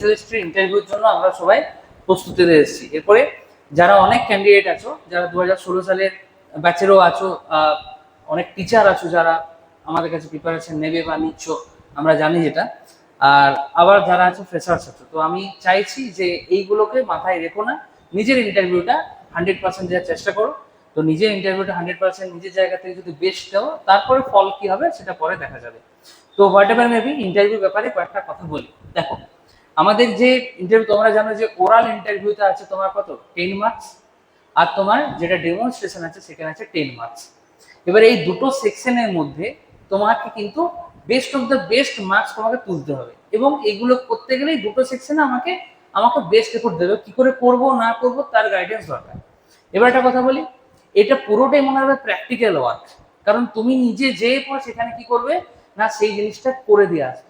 স্পেশালিস্টের ইন্টারভিউর জন্য আমরা সবাই প্রস্তুতিতে এসেছি। এরপরে যারা অনেক ক্যান্ডিডেট আছো, যারা দু হাজার ষোলো সালের ব্যাচেরও আছো অনেক টিচার আছো যারা আমাদের কাছে প্রিপারেশন নেবে বা নিচ্ছ, আমরা জানি যেটা। আর আবার যারা আছো ফ্রেশার্স আছো, তো আমি চাইছি যে এইগুলোকে মাথায় রেখো না, নিজের ইন্টারভিউটা হান্ড্রেড পার্সেন্ট দেওয়ার চেষ্টা করো। তো নিজের ইন্টারভিউটা হান্ড্রেড পার্সেন্ট নিজের জায়গা থেকে যদি বেস্ট দাও, তারপরে ফল কি হবে সেটা পরে দেখা যাবে। তো হোয়াট এভার মেবি ইন্টারভিউ ব্যাপারে কয়েকটা কথা বলি। দেখো আমাদের যে ইন্টারভিউ তোমরা জানো যে ওরাল ইন্টারভিউতে আছে তোমার কত? টেন মার্কস আর তোমার যেটা ডেমনস্ট্রেশন আছে, সেখানে আছে টেন মার্কস এবার এই দুটো সেকশনের মধ্যে তোমাকে কিন্তু best of the best marks তোমাকে তুলতে হবে। এবং এগুলো করতে গেলেই দুটো সেকশনে আমাকে আমাকে বেস্ট এফোর্ট দেবে। কি করে করব, না করব, তার গাইডেন্স দরকার। এবার একটা কথা বলি, এটা পুরোটাই মনে হবে প্র্যাকটিক্যাল ওয়ার্ক কারণ তুমি নিজে যেয়ে পর সেখানে কি করবে? না, সেই জিনিসটা করে দিয়ে আসবে।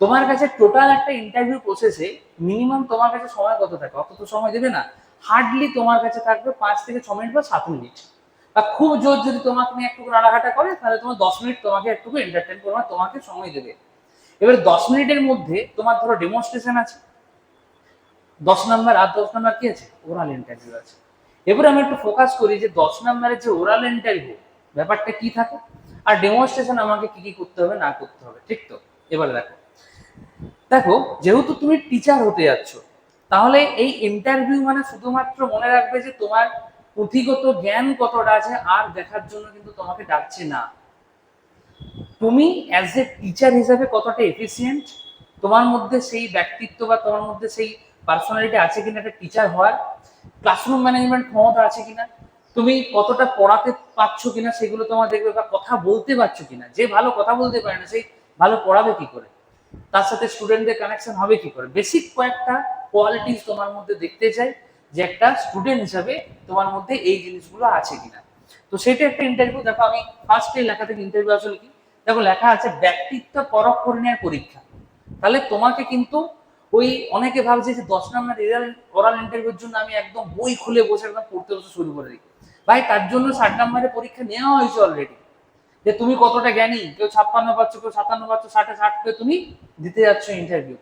তোমার কাছে টোটাল একটা ইন্টারভিউ প্রসেসে মিনিমাম তোমার কাছে সময় কত থাকে? অত তো সময় দেবে না। হার্ডলি তোমার কাছে থাকবে পাঁচ থেকে ছ মিনিট বা সাত মিনিট বা খুব জোর যদি তোমাকে নিয়ে একটু রাড়াঘাটা করে, তাহলে তোমার দশ মিনিট তোমাকে একটু এন্টারটেন করবে তোমাকে সময় দেবে। এবার দশ মিনিটের মধ্যে তোমার ধরো ডেমনস্ট্রেশন আছে। দশ নাম্বার আর দশ নাম্বার কি আছে? ওরাল ইন্টারভিউ আছে। এবার আমি একটু ফোকাস করি যে দশ নাম্বারের যে ওরাল ইন্টারভিউ ব্যাপারটা কি থাকে? আর ডেমনস্ট্রেশন আমাকে কি কি করতে হবে, না করতে হবে, ঠিক তো? এবার দেখো। দেখো, যেহেতু তুমি টিচার হতে যাচ্ছ, তাহলে এই ইন্টারভিউ মানে শুধুমাত্র মনে রাখবে যে তোমার পুঁথিগত জ্ঞান কতটা আছে আর দেখার জন্য কিন্তু তোমাকে ডাকছে না। তুমি অ্যাজ এ টিচার হিসাবে কতটা এফিসিয়েন্ট তোমার মধ্যে সেই ব্যক্তিত্ব বা তোমার মধ্যে সেই পার্সোনালিটি আছে কিনা একটা টিচার হওয়ার? ক্লাসরুম ম্যানেজমেন্ট ক্ষমতা আছে কিনা? তুমি কতটা পড়াতে পারছ কিনা সেগুলো তোমার দেখবে বা কথা বলতে পারছ কিনা? যে ভালো কথা বলতে পারে না, সেই ভালো পড়াবে কি করে? তার সাথে স্টুডেন্টদের কানেকশন হবে কি করে? বেসিক কয়েকটা কোয়ালিটিস তোমার মধ্যে দেখতে চাই যে একটা স্টুডেন্ট হিসাবে তোমার মধ্যে এই জিনিসগুলো আছে কিনা। তো সেটা একটা ইন্টারভিউ দেখো আমি ফার্স্ট লেখা থেকে ইন্টারভিউ আসলে কি? দেখো লেখা আছে ব্যক্তিত্ব পরখ করে পরীক্ষা। তাহলে তোমাকে কিন্তু ওই অনেকে ভাবছে যে দশ নম্বর ওরাল ইন্টারভিউর জন্য আমি একদম বই খুলে বসে একদম পড়তে বসে শুরু করে দিই। ভাই তার জন্য ষাট নম্বরের পরীক্ষা নেওয়া হয়েছে অলরেডি যে তুমি কতটা জ্ঞানী? কেউ ছাপ্পান্ন পাচ্ছ, কেউ সাতান্ন পাচ্ছ, ষাটে ষাট পেয়ে তুমি দিতে যাচ্ছ ইন্টারভিউ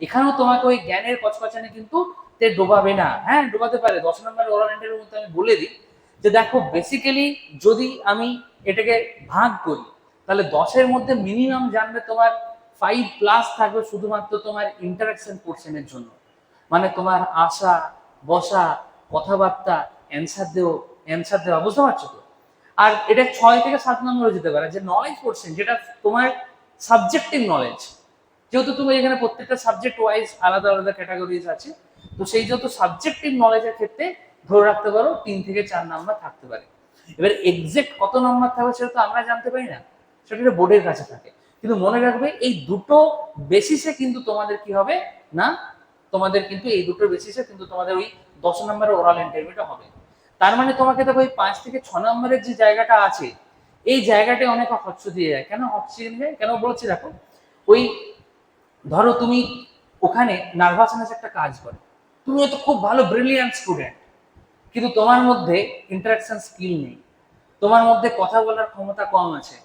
এখানেও তোমাকে ওই জ্ঞানের কচকচানে কিন্তু তে ডোবাবে না। হ্যাঁ ডোবাতে পারে। দশ নম্বরের ওরাল ইন্টারভিউ মধ্যে আমি বলে দিই যে দেখো বেসিক্যালি যদি আমি এটাকে ভাগ করি, তাহলে দশের মধ্যে মিনিমাম জানবে তোমার ফাইভ প্লাস থাকবে শুধুমাত্র তোমার ইন্টারাকশন পোর্শনের জন্য। মানে তোমার আসা, বসা, কথাবার্তা অ্যান্সার দেও অ্যান্সার দেওয়া, বুঝতে পারছ তো? আর এটা ছয় থেকে সাত নম্বরে যেতে পারে, যে নলেজ পোর্শন যেটা তোমার সাবজেক্টিভ নলেজ যেহেতু তুমি এখানে প্রত্যেকটা সাবজেক্ট ওয়াইজ আলাদা আলাদা ক্যাটাগরিজ আছে, তো সেই যত সাবজেক্টিভ নলেজের ক্ষেত্রে ধরে রাখতে পারো, তিন থেকে চার নাম্বার থাকতে পারে। এবার এক্সাক্ট কত নম্বর থাকবে সেটা তো আমরা জানতে পারি না, সেটা বোর্ডের কাছে থাকে। কিন্তু মনে রাখবে এই দুটো বেসিসে কিন্তু তোমাদের কি হবে না, তোমাদের কিন্তু এই দুটো বেসিসে কিন্তু তোমাদের ওই দশ নম্বরের ওরাল ইন্টারভিউটা হবে। তার মানে তোমাকে দেখো ওই পাঁচ থেকে ছ নম্বরের যে জায়গাটা আছে, এই জায়গাটা অনেক হচ্ছ দিয়ে যায়। কেন দিয়ে? যায় কেন বলছি দেখো, ওই ধরো তুমি ওখানে নার্ভাসনেস একটা কাজ করে। তুমি হয়তো খুব ভালো ব্রিলিয়ান্ট স্টুডেন্ট, কিন্তু তোমার মধ্যে ইন্টারাকশন স্কিল নেই। তোমার মধ্যে কথা বলার ক্ষমতা কম আছে।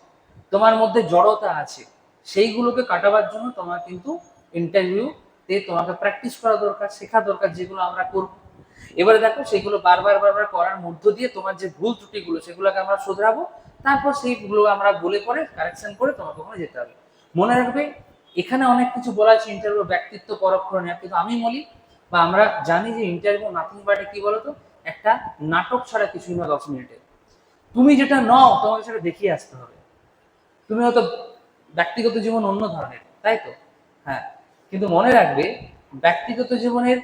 তোমার মধ্যে জড়তা আছে। সেইগুলোকে কাটাবার জন্য তোমার কিন্তু ইন্টারভিউতে তোমাকে প্র্যাকটিস করা দরকার, শেখা দরকার, যেগুলো আমরা করব এবারে দেখো সেগুলো বারবার বারবার করার মধ্য দিয়ে তোমার যে ভুল ত্রুটিগুলো সেগুলোকে আমরা শুধরাবো, তারপর সেইগুলো আমরা বলে পরে কারেকশন করে তোমাকে ওখানে যেতে হবে মনে রাখবে, এখানে অনেক কিছু বলা আছে ইন্টারভিউ ব্যক্তিত্ব পরক্ষণ। কিন্তু আমি বলি বা আমরা জানি যে ইন্টারভিউ নাথিং বাটে কি বলতো? একটা নাটক ছাড়া কিছুই না দশ মিনিটে। তুমি যেটা নও, তোমাকে সেটা দেখিয়ে আসতে হবে। তুমি হয়তো ব্যক্তিগত জীবন অন্য ধরনের, তাই তো? হ্যাঁ। কিন্তু মনে রাখবে, ব্যক্তিগত জীবনের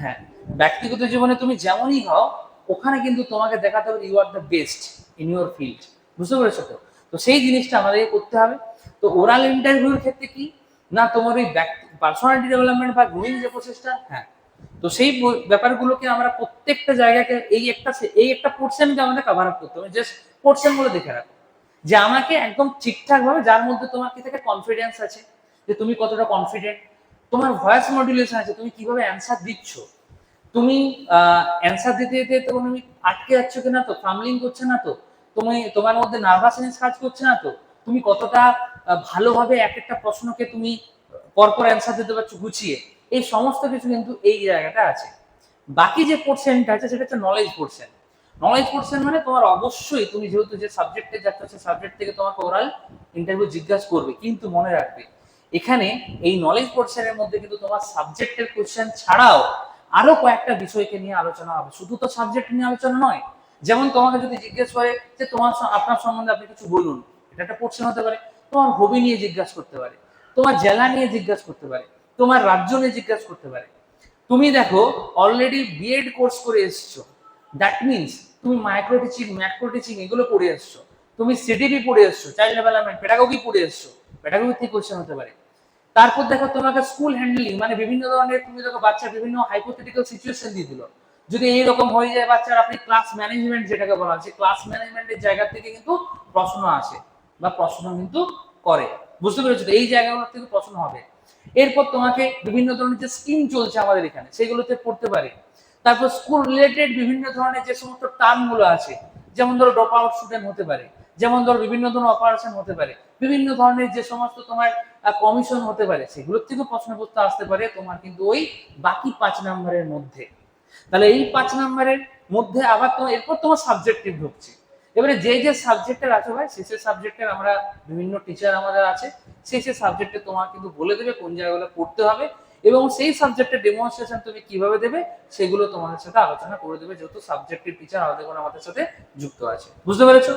হ্যাঁ ব্যক্তিগত জীবনে তুমি যেমনই হও, ওখানে কিন্তু তোমাকে দেখাতে হবে you are the best in your field বুঝতে পেরেছ তো? তো সেই জিনিসটা আমাদেরকে করতে হবে। তো ওরাল ইন্টারভিউর ক্ষেত্রে কি? না, তোমার ওই পার্সোনালিটি ডেভেলপমেন্ট বা গ্রোয়িং যে প্রসেসটা হ্যাঁ। তো সেই ব্যাপারগুলোকে আমরা প্রত্যেকটা জায়গাকে, এই একটা এই একটা পোর্শনকে আমাদের কভার আপ করতে হবে। জাস্ট পোর্শনগুলো দেখে রাখো। যে আমাকে একদম ঠিকঠাক ভাবে যার মধ্যে তোমার কি থেকে কনফিডেন্স আছে, যে তুমি কতটা কনফিডেন্ট তোমার ভয়েস মডুলেশন আছে, তুমি কীভাবে অ্যান্সার দিচ্ছ। তুমি অ্যান্সার দিতে দিতে তো তুমি আটকে যাচ্ছ কিনা তো? ফামলিং করছে না তো? তুমি, তোমার মধ্যে নার্ভাসনেস কাজ করছে না তো? তুমি কতটা ভালোভাবে এক একটা প্রশ্নকে তুমি পরপর অ্যান্সার দিতে পারছ গুছিয়ে? এই সমস্ত কিছু কিন্তু এই জায়গাটা আছে। বাকি যে পোর্শনটা আছে সেটা হচ্ছে নলেজ পোর্শন নলেজ পোর্শন মানে তোমার অবশ্যই তুমি যেহেতু যে সাবজেক্টে যাচ্ছ, সেই সাবজেক্ট থেকে তোমাকে ওরাল ইন্টারভিউ জিজ্ঞাসা করবে, কিন্তু মনে রাখবে, এখানে এই নলেজ পোর্শনের মধ্যে কিন্তু তোমার সাবজেক্টের কোশ্চেন ছাড়াও আরও কয়েকটা বিষয়কে নিয়ে আলোচনা হবে। শুধু তো সাবজেক্ট নিয়ে আলোচনা নয়, যেমন তোমাকে যদি জিজ্ঞেস করে যে তোমার আপনার সম্বন্ধে আপনি কিছু বলুন, এটা একটা পোর্শন হতে পারে। তোমার হবি নিয়ে জিজ্ঞাসা করতে পারে, তোমার জেলা নিয়ে জিজ্ঞাসা করতে পারে, তোমার রাজ্য নিয়ে জিজ্ঞাসা করতে পারে। তুমি দেখো অলরেডি বিএড কোর্স করে এসছো। দ্যাট মিনস তুমি মাইক্রো টিচিং ম্যাক্রো টিচিং এগুলো পড়ে এসছো। তুমি সিটিপি পড়ে এসছো চাইল্ড ডেভেলপমেন্ট পেডাগোগি পড়ে এসছো। পেডাগোগি থেকে কোশ্চেন হতে পারে। তারপর দেখো তোমাকে স্কুল হ্যান্ডলিং মানে বিভিন্ন ধরনের তুমি দেখো বাচ্চা বিভিন্ন হাইপোথেটিক্যাল সিচুয়েশন দিয়ে দিল। যদি এইরকম হয়ে যায় বাচ্চার, আপনি ক্লাস ম্যানেজমেন্ট যেটাকে বলা হচ্ছে ক্লাস ম্যানেজমেন্টের জায়গা থেকে কিন্তু প্রশ্ন আসে বা প্রশ্ন কিন্তু করে। বুঝতে পেরেছ তো? এই জায়গাগুলো থেকে প্রশ্ন হবে। এরপর তোমাকে বিভিন্ন ধরনের যে স্কিম চলছে আমাদের এখানে, সেগুলোতে পড়তে পারে। তারপর স্কুল রিলেটেড বিভিন্ন ধরনের যে সমস্ত টার্মগুলো আছে, যেমন ধরো ড্রপ আউট স্টুডেন্ট হতে পারে যেমন ধর বিভিন্ন ধরনের অপারেশন হতে পারে, বিভিন্ন ধরনের যে সমস্ত তোমার কমিশন হতে পারে, সেগুলোর থেকে প্রশ্নপত্র আসতে পারে তোমার কিন্তু ওই বাকি পাঁচ নম্বরের মধ্যে। তাহলে এই পাঁচ নম্বরের মধ্যে আবার তোমার, এরপর তোমার সাবজেক্টিভ ঢুকছে। এবারে যে যে সাবজেক্টের আছে ভাই, সে সে সাবজেক্টের আমরা বিভিন্ন টিচার আমাদের আছে সেই সেই সাবজেক্টে তোমার কিন্তু বলে দেবে কোন জায়গাগুলো পড়তে হবে। এবং সেই সাবজেক্টের ডেমনস্ট্রেশন তুমি কীভাবে দেবে, সেগুলো তোমাদের সাথে আলোচনা করে দেবে, যেহেতু সাবজেক্টের টিচার আমাদের কোনো আমাদের সাথে যুক্ত আছে। বুঝতে পেরেছ?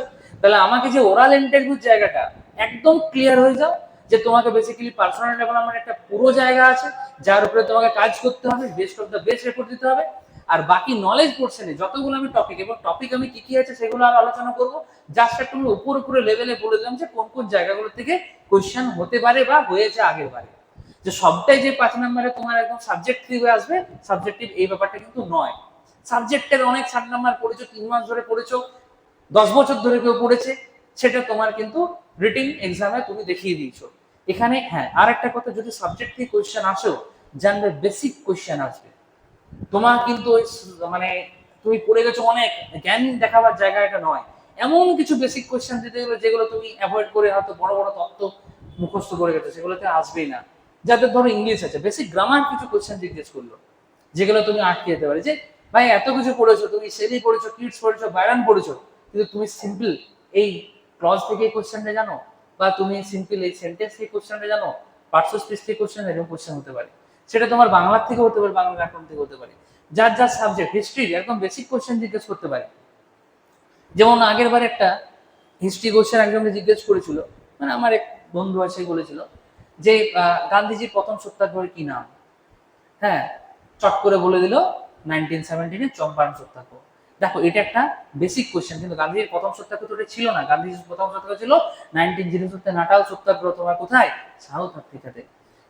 তাহলে আমাকে যে ওরাল ইন্টারভিউ জায়গাটা একদম ক্লিয়ার হয়ে যাও, যে তোমাকে বেসিক্যালি পার্সোনাল ডেভেলপমেন্ট একটা পুরো জায়গা আছে, যার উপরে তোমাকে কাজ করতে হবে best of the best record দিতে হবে, আর বাকি নলেজ পোর্শনে যতগুলো আমি টপিক এবং টপিক আমি কি কি আছে সেগুলো আর আলোচনা করব জাস্ট একটা উপর উপরে লেভেলে বলে দিলাম যে কোন কোন জায়গাগুলো থেকে কোয়েশ্চেন হতে পারে বা হয়েছে আগের বারে। যে সবটাই যে পাঁচ নম্বরে তোমার একদম সাবজেক্টিভ আসবে সাবজেক্টিভ এই ব্যাপারটা কিন্তু নয়। সাবজেক্টের অনেক সাত নাম্বার পড়েছো, তিন মাস ধরে পড়েছো, দশ বছর ধরে কেউ পড়েছে, সেটা তোমার কিন্তু রিটিং এক্সামে তুমি দেখিয়ে দিয়েছ। এখানে হ্যাঁ আর একটা কথা, যদি সাবজেক্ট থেকে কোয়েশ্চেন আসেও জানবে বেসিক কোয়েশ্চেন আসবে। তোমার কিন্তু ওই মানে তুমি পড়ে গেছো অনেক, জ্ঞান দেখাবার জায়গা এটা নয়। এমন কিছু বেসিক কোয়েশ্চেন দিতে গেলে যেগুলো তুমি অ্যাভয়েড করে হয়তো বড় বড় তত্ত্ব মুখস্থ করে গেছো, সেগুলোতে আসবেই না। যাদের ধরো ইংলিশ আছে বেসিক গ্রামার কিছু কোয়েশ্চেন জিজ্ঞেস করল, যেগুলো তুমি আটকে যেতে পারে, যে ভাই এত কিছু পড়েছো, তুমি সেলি পড়েছো কিডস পড়েছো বায়ান পড়েছো, কিন্তু তুমি সিম্পল এই ক্লজ থেকে এই কোয়েশ্চেনটা জানো? বা তুমি সিম্পল এই সেন্টেন্স থেকে কোয়েশ্চেনটা জানো? পার্টস স্পিচ থেকে কোয়েশ্চেন এরকম কোয়েশ্চেন হতে পারে। সেটা তোমার বাংলার থেকে হতে পারে, বাংলা ব্যাকরণ থেকে হতে পারে। যার যার সাবজেক্ট হিস্ট্রি একদম বেসিক কোয়েশ্চেন জিজ্ঞেস করতে পারে। যেমন আগের বার একটা হিস্ট্রি কোয়েশ্চেন একজনকে জিজ্ঞেস করেছিল মানে আমার এক বন্ধু আছে বলেছিল যে গান্ধীজির প্রথম সত্যাগ্রহের কি নাম? হ্যাঁ চট করে বলে দিল নাইনটিন সেভেন্টিনে চম্পারণ সত্যাগ্রহ। দেখো, এটা একটা বেসিক কোয়েশ্চেন কিন্তু গান্ধীজির প্রথম সত্যাগ্রহ তো ছিল না। গান্ধীজির প্রথম সত্যাগ্রহ ছিল নাইনটিন জিরো সত্তর নাটাল সত্যাগ্রহ, তোমার কোথায়? সাউথ আফ্রিকাতে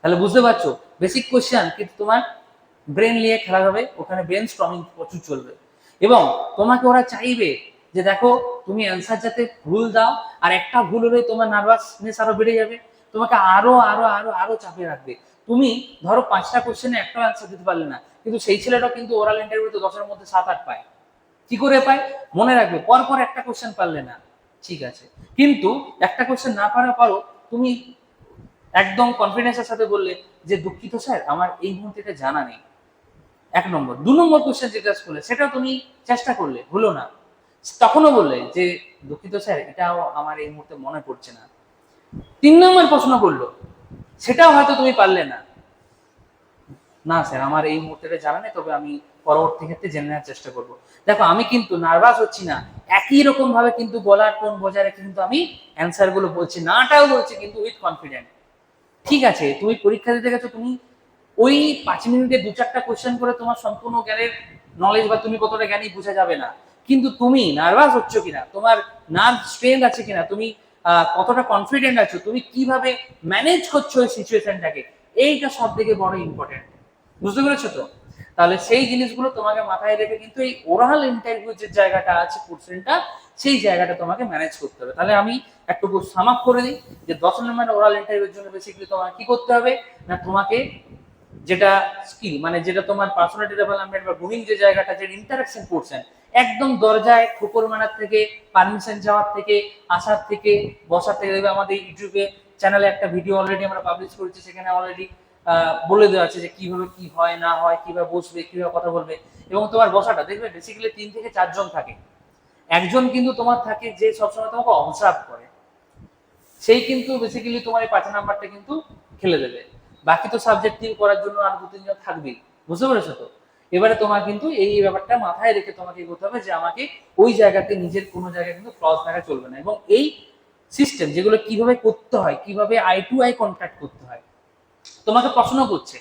তাহলে বুঝতে পারছ বেসিক কোয়েশ্চেন কিন্তু তোমার ব্রেন নিয়ে খেলা হবে, ওখানে ব্রেন স্ট্রমিং প্রচুর চলবে। এবং তোমাকে ওরা চাইবে যে, দেখো, তুমি অ্যান্সার যাতে ভুল দাও, আর একটা ভুল হলে তোমার নার্ভাসনেস আরও বেড়ে যাবে। তোমাকে আরও আরও আরও আরও চাপে রাখবে। তুমি ধরো পাঁচটা কোশ্চেনে একটা অ্যান্সার দিতে পারলে না, কিন্তু সেই ছেলেটাও কিন্তু ওরাল ইন্টারভিউতে দশের মধ্যে সাত, আট পায়। কি করে পায়? মনে রাখবে পর পর একটা কোশ্চেন পারলে না। ঠিক আছে। কিন্তু একটা কোশ্চেন না পারা পারো তুমি একদম কনফিডেন্সের সাথে বললে যে, দুঃখিত স্যার আমার এই মুহূর্তে এটা জানা নেই। এক নম্বর। দু নম্বর কোশ্চেন জিজ্ঞাসা করলে সেটাও তুমি চেষ্টা করলে হলো না। তখনও বললে যে, দুঃখিত স্যার এটাও আমার এই মুহূর্তে মনে পড়ছে না। তিন নম্বর প্রশ্ন করল, সেটাও হয়তো তুমি পারলে না। না স্যার, আমার এই মুহূর্তে জানা নেই, তবে আমি পরবর্তী ক্ষেত্রে জেনে নেওয়ার চেষ্টা করব। দেখো, আমি কিন্তু নার্ভাস হচ্ছি না, একই রকম ভাবে কিন্তু বলার টোন বজায় রেখে কিন্তু আমি অ্যান্সারগুলো বলছি, নাটাও বলছি কিন্তু উইথ কনফিডেন্ট ঠিক আছে, তুমি পরীক্ষা দিতে গেছো, তুমি ওই পাঁচ মিনিটে দু চারটা কোয়েশ্চেন করে তোমার সম্পূর্ণ জ্ঞানের নলেজ বা তুমি কতটা জ্ঞানী বোঝা যাবে না। কিন্তু তুমি নার্ভাস হচ্ছ কিনা, তোমার নার্ভ স্ট্রেন আছে কিনা, তুমি কতটা কনফিডেন্ট আছো? তুমি কীভাবে ম্যানেজ করছ ওই সিচুয়েশনটাকে এইটা সব থেকে বড় ইম্পর্টেন্ট বুঝতে পেরেছ তো? তাহলে সেই জিনিসগুলো তোমাকে মাথায় রেখে কিন্তু এই ওরাল ইন্টারভিউ যে জায়গাটা আছে পোর্শনটা সেই জায়গাটা তোমাকে ম্যানেজ করতে হবে। তাহলে আমি একটু সাম আপ করে দিই যে দশ নম্বরের ওরাল ইন্টারভিউর জন্য বেসিক্যালি তোমাকে কি করতে হবে? না, তোমাকে যেটা স্কিল মানে যেটা তোমার পার্সোনালিটি ডেভেলপমেন্ট বা গ্রুমিং যে জায়গাটা, যে ইন্টারাকশন করছেন একদম দরজায় ঠোকর মারার থেকে পারমিশন যাওয়ার থেকে, আসার থেকে, বসার থেকে আমাদের ইউটিউবে চ্যানেলে একটা ভিডিও অলরেডি আমরা পাবলিশ করেছি, সেখানে অলরেডি বলে দেওয়া আছে যে কীভাবে কি হয়, না হয়, কীভাবে বসবে, কীভাবে কথা বলবে এবং তোমার বসাটা, দেখবে বেসিক্যালি তিন থেকে চারজন থাকে। একজন কিন্তু তোমার থাকে যে সবসময় তোমাকে অবজার্ভ করে। সেই কিন্তু বেসিক্যালি তোমার এই পাঁচ নাম্বারটা কিন্তু খেলে দেবে। বাকি তো সাবজেক্টিভ করার জন্য আর দু তিনজন থাকবেই। বুঝতে পেরেছ তো? এবারে তোমার কিন্তু এই ব্যাপারটা মাথায় রেখে তোমাকে করতে হবে যে আমাকে ওই জায়গাতে নিজের কোনো জায়গায় কিন্তু ফ্লস দেখা চলবে না। এবং এই সিস্টেম যেগুলো কীভাবে করতে হয়, কীভাবে আই টু আই কন্ট্যাক্ট করতে হয়, তোমাকে প্রশ্ন করছে,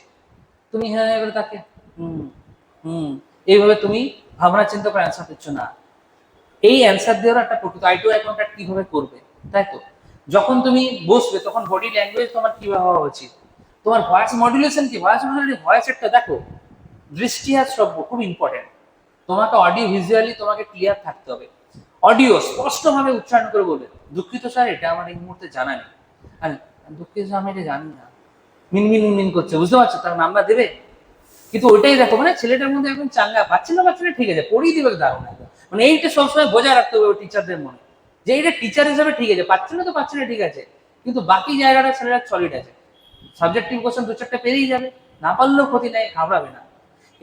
তুমি হ্যাঁ এবারে তাকে হুম হুম, এইভাবে তুমি ভাবনা চিন্তা করে অ্যান্সার দিচ্ছ না। এই অ্যান্সার দেওয়ার একটা প্রকৃত আই টু আই কন্ট্যাক্ট কীভাবে করবে, তাই তো? যখন তুমি বসবে, তখন বডি ল্যাঙ্গুয়েজ তোমার কীভাবে হওয়া উচিত? তোমার ভয়েস মডুলেশন কি? ভয়েস মডুলেশন ভয়েস একটা দেখো দৃষ্টি আর শ্রব্য খুব ইম্পর্টেন্ট তোমাকে অডিও ভিজুয়ালি তোমাকে ক্লিয়ার থাকতে হবে। অডিও স্পষ্টভাবে উচ্চারণ করে বলবে, দুঃখিত স্যার এটা আমার এই মুহূর্তে জানা নেই। আর দুঃখিত আমি এটা জানি না। মিনমিন মিনমিন করছে, বুঝতে পারছ? তার নাম্বার দেবে? কিন্তু ওইটাই দেখো মানে ছেলেটার মধ্যে এখন চাঙ্গা, পাচ্ছে না পাচ্ছে না, ঠিক আছে, পড়িয়ে দিবে দারুণ। মানে এইটা সবসময় বজায় রাখতে হবে টিচারদের মনে। যে এটা টিচার হিসাবে ঠিক আছে, পাচ্ছে না তো পাচ্ছে না, ঠিক আছে। কিন্তু বাকি জায়গাটা ছেলেরা সলিড আছে। সাবজেক্টিভ কোশ্চেন দু চারটা পেরিয়ে যাবে, না পারলেও ক্ষতি নেই, ঘাবড়াবে না।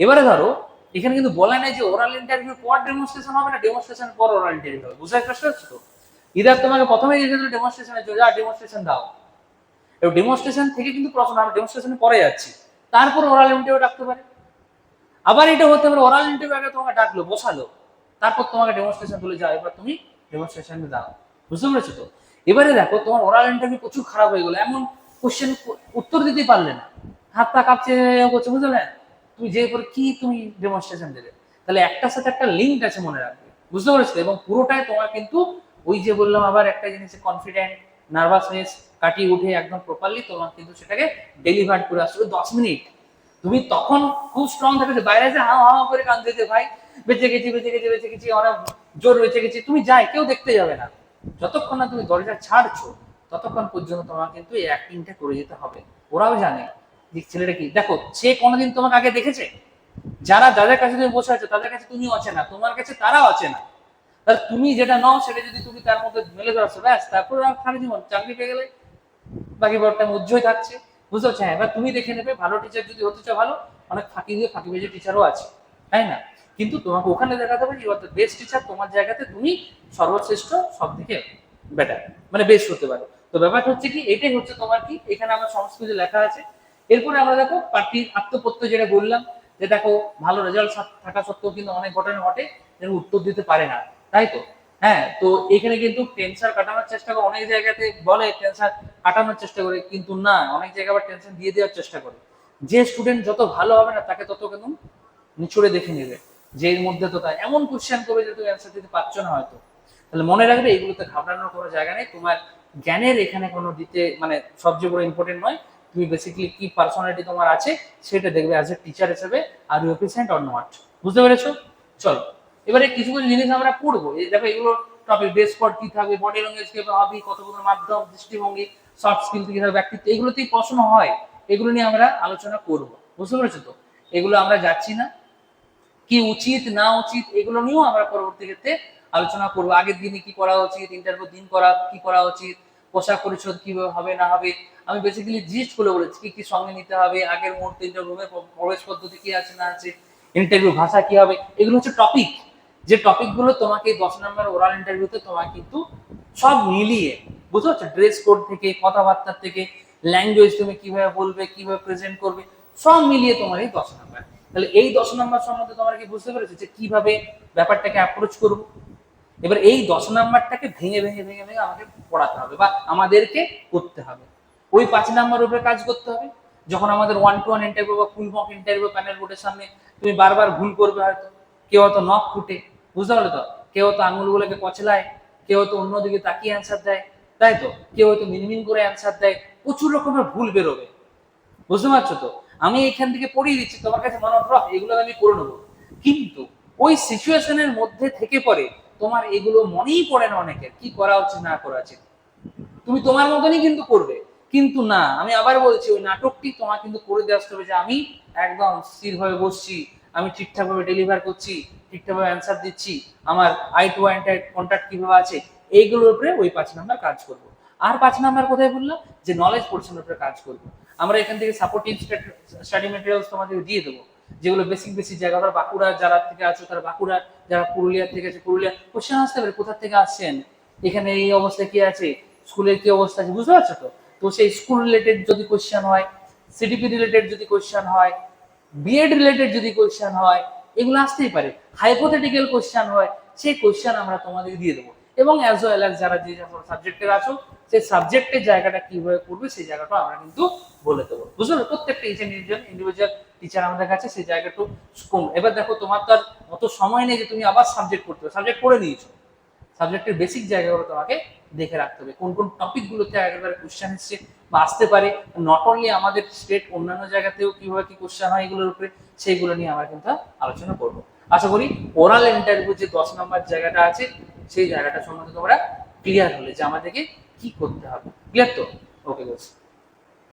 এবারে ধরো, এখানে কিন্তু বলা নাই যে ওরাল ইন্টারভিউ পর ডেমনস্ট্রেশন হবে না ডেমনস্ট্রেশন পর ওরাল ইন্টারভিউ হবে। বুঝতে পারছ তো ইদার তোমাকে প্রথমে যেতে ডেমনস্ট্রেশনে চলে যা ডেমনস্ট্রেশন দাও। এবার ডেমনস্ট্রেশন থেকে কিন্তু প্রশ্ন আমি ডেমনস্ট্রেশনে পরে যাচ্ছি। তারপর ওরাল ইন্টারভিউ ডাকতে পারে। আবার এটা হতে পারে ওরাল ইন্টারভিউ আগে তোমাকে ডাকলো, বসালো। তারপর তোমাকে ডেমনস্ট্রেশন তুলে যাও, এবার তুমি ডেমনস্ট্রেশন দাও। বুঝতে পেরেছ তো? এবারে দেখো, তোমার ওরাল ইন্টারভিউ প্রচুর খারাপ হয়ে গেলো। এমন কোশ্চেন উত্তর দিতে পারলে না। হাত পা কাঁপছে করছে, বুঝলে? না? তুমি যে করে কি তুমি ডেমনস্ট্রেশন দেবে? তাহলে একটার সাথে একটা লিঙ্ক আছে মনে রাখবে। বুঝতে পেরেছ? এবং পুরোটাই তোমার কিন্তু ওই যে বললাম আবার একটা জিনিসে কনফিডেন্ট নার্ভাসনেস কাটিয়ে উঠে একদম প্রপারলি তোমার কিন্তু সেটাকে ডেলিভার করে আসবে দশ মিনিট। তুমি তখন খুব স্ট্রং থাকবে বাইরে যে হাওয়া হাওয়া করে কান্দে যে, ভাই, বেঁচে গেছি বেঁচে গেছি বেঁচে গেছি অনেক জোর বেঁচে গেছি। তুমি যাই, কেউ দেখতে যাবে না। যতক্ষণ না তুমি দরজা ছাড়ছো, ততক্ষণ পর্যন্ত তোমার কিন্তু এই অ্যাক্টিংটা করে যেতে হবে। ওরাও জানে। যে ছেলেটা কি? দেখো, সে কোনোদিন তোমাকে আগে দেখেছে? যারা যাদের কাছে তুমি বসে আছো, তাদের কাছে তুমি অচেনা তোমার কাছে তারা অচেনা তাহলে তুমি যেটা নাও, সেটা যদি তুমি তার মধ্যে মেলে ধরছো ব্যাস, তারপরে খালি জীবন, চাকরি পেয়ে গেলে বাকি বড়টা উজ্জ্বল থাকছে। বুঝতে পারছ? হ্যাঁ এবার তুমি দেখে নেবে, ভালো টিচার যদি হতে চাও, ভালো, অনেক ফাঁকি দিয়ে ফাঁকি বেজে টিচারও আছে, তাই না? কিন্তু তোমাকে ওখানে দেখাতে হবে you are the best teacher তোমার জায়গাতে তুমি সর্বশ্রেষ্ঠ সব থেকে বেটার মানে বেস্ট হতে পারো। তো ব্যাপারটা হচ্ছে কি, এটাই হচ্ছে তোমার কি, এখানে আমার সমস্ত কিছু লেখা আছে। এরপরে আমরা দেখো প্রার্থীর আত্মপত্য যেটা বললাম, যে দেখো ভালো রেজাল্ট থাকা সত্ত্বেও কিন্তু অনেক ঘটনা ঘটে যেন উত্তর দিতে পারে না, তাই তো? হ্যাঁ তো এখানে কিন্তু টেনশন কাটানোর চেষ্টা করে, অনেক জায়গাতে বলে টেনশন কাটানোর চেষ্টা করে, কিন্তু না, অনেক জায়গায় আবার টেনশন দিয়ে দেওয়ার চেষ্টা করে। যে স্টুডেন্ট যত ভালো হবে না, তাকে তত কিন্তু নিচড়ে দেখে নেবে, যে এর মধ্যে তো তাই। এমন কোশ্চেন করবে যে তুমি অ্যান্সার দিতে পারছ না হয়তো। তাহলে মনে রাখবে, এগুলোতে ঘাবড়ানোর কোনো জায়গা নেই। তোমার জ্ঞানের এখানে কোনো দিতে মানে সবচেয়ে বড় ইম্পর্টেন্ট নয়। তুমি বেসিক্যালি কি পার্সোনালিটি তোমার আছে, সেটা দেখবে অ্যাজ এ টিচার হিসেবে are you efficient or not বুঝতে পেরেছ? চলো, এবারে কিছু কিছু জিনিস আমরা পড়ব। দেখো এগুলো টপিক বেস কোড কি থাকবে বডি ল্যাঙ্গুয়েজ কীভাবে হবে কতগুলো মাধ্যম, দৃষ্টিভঙ্গি সফট স্কিল কি থাকবে ব্যক্তিত্ব এগুলোতেই প্রশ্ন হয়। এগুলো নিয়ে আমরা আলোচনা করব। বুঝতে পেরেছ তো? এগুলো আমরা যাচ্ছি না। কি উচিত, না উচিত, এগুলো নিয়েও আমরা পরবর্তী ক্ষেত্রে আলোচনা করব। আগের দিনে কি করা উচিত ইন্টারভিউ দিন করা কি করা উচিত, পোশাক পরিচ্ছদ কীভাবে হবে, না হবে আমি বেসিক্যালি জিজ্ঞেস করে বলেছি, কি কি সঙ্গে নিতে হবে, আগের মুহূর্তে রুমে প্রবেশ পদ্ধতি কি আছে না আছে ইন্টারভিউ ভাষা কি হবে, এগুলো হচ্ছে টপিক যে টপিকগুলো তোমাকে দশ নম্বর ওরাল ইন্টারভিউতে তোমার কিন্তু সব মিলিয়ে, বুঝতে পারছ? ড্রেস কোড থেকে, কথাবার্তা থেকে ল্যাঙ্গুয়েজ তুমি কীভাবে বলবে, কীভাবে প্রেজেন্ট করবে, সব মিলিয়ে তোমার এই দশ নম্বর তাহলে এই দশ নম্বর সম্বন্ধে তোমরা কি বুঝতে পেরেছ যে কীভাবে ব্যাপারটাকে অ্যাপ্রোচ করব? এবার এই দশ নম্বরটাকে ভেঙে ভেঙে ভেঙে ভেঙে আমাকে পড়াতে হবে বা আমাদেরকে করতে হবে। ওই পাঁচ নাম্বার উপরে কাজ করতে হবে। যখন আমাদের ওয়ান টু ওয়ান ইন্টারভিউ বা ফুল মক ইন্টারভিউ প্যানেল বোর্ডের সামনে, তুমি বারবার ভুল করবে হয়তো। কেউ হয়তো নখ ফুটে বুঝতে পারলে তো? কেউ হয়তো আঙুলগুলোকে কচলায় কেউ হয়তো অন্যদিকে তাকিয়ে অ্যান্সার দেয়, তাই তো? কেউ হয়তো মিনমিন করে অ্যান্সার দেয়, প্রচুর রকমের ভুল বেরোবে। বুঝতে পারছ তো? আমি এখান থেকে পড়িয়ে দিচ্ছি, তোমার কাছে মনে রহ, এগুলো আমি করে নেব। কিন্তু ওই সিচুয়েশনের মধ্যে থেকে পরে তোমার এগুলো মনেই পড়ে না অনেকের। কি করা উচিত, না করা উচিত? তুমি তোমার মতনই কিন্তু করবে। কিন্তু না, আমি আবার বলছি, ওই নাটকটি তোমার কিন্তু করে দিয়ে আসতে হবে যে আমি একদম স্থির স্থিরভাবে বসছি, আমি ঠিকঠাকভাবে ডেলিভার করছি, ঠিকঠাকভাবে অ্যান্সার দিচ্ছি, আমার আই টু আই কন্ট্যাক্ট কীভাবে আছে, এইগুলোর উপরে ওই পাঁচ নাম্বার কাজ করব। আর পাঁচ নাম্বার কোথায় বললাম? যে নলেজ পোর্শনের উপরে কাজ করব। আমরা এখান থেকে সাপোর্টিভ স্টাডি মেটেরিয়ালস তোমাদের দিয়ে দেবো, যেগুলো বেসিক বেসিক জায়গা। ধর বাঁকুড়া যারা থেকে আছো, তারা বাঁকুড়া, যারা পুরুলিয়া থেকে আছে, পুরুলিয়া কোশ্চেন আসতে পারে, কোথা থেকে আসছেন? এখানে এই অবস্থায় কি আছে? স্কুলের কি অবস্থা আছে? বুঝতে পারছ তো? তো সেই স্কুল রিলেটেড যদি কোশ্চেন হয় সিডিপি রিলেটেড যদি কোশ্চেন হয় বিএড রিলেটেড যদি কোশ্চেন হয়, এগুলো আসতেই পারে। হাইপোথেটিক্যাল কোশ্চেন হয়, সেই কোশ্চেন আমরা তোমাদের দিয়ে দেবো। এবং অ্যাজ ওয়েল অ্যাজ যারা যে সাবজেক্টের আছো, সেই সাবজেক্টের জায়গাটা কীভাবে করবে, সেই জায়গাটা আমরা কিন্তু বলে দেবো। বুঝলো? প্রত্যেকটা ইন্ডিভিজুয়াল ইন্ডিভিজুয়াল টিচার আমাদের কাছে সেই জায়গাটা কম এবার দেখো, তোমার তো আর অত সময় নেই যে তুমি আবার সাবজেক্ট করতে সাবজেক্ট করে নিয়েছো। সাবজেক্টের বেসিক জায়গাগুলো তোমাকে দেখে রাখতে হবে। কোন কোন টপিকগুলোতে একেবারে কোশ্চেন এসছে বা আসতে পারে। নট অনলি আমাদের স্টেট অন্যান্য জায়গাতেও কীভাবে কি কোশ্চেন হয় এগুলোর উপরে, সেইগুলো নিয়ে আমরা কিন্তু আলোচনা করব। আশা করি ওরাল ইন্টারভিউ যে দশ নম্বর জায়গাটা আছে, সেই জায়গাটা সম্বন্ধে তোমরা ক্লিয়ার হলে যে আমাদেরকে কি করতে হবে। ক্লিয়ার তো? ওকে বলছি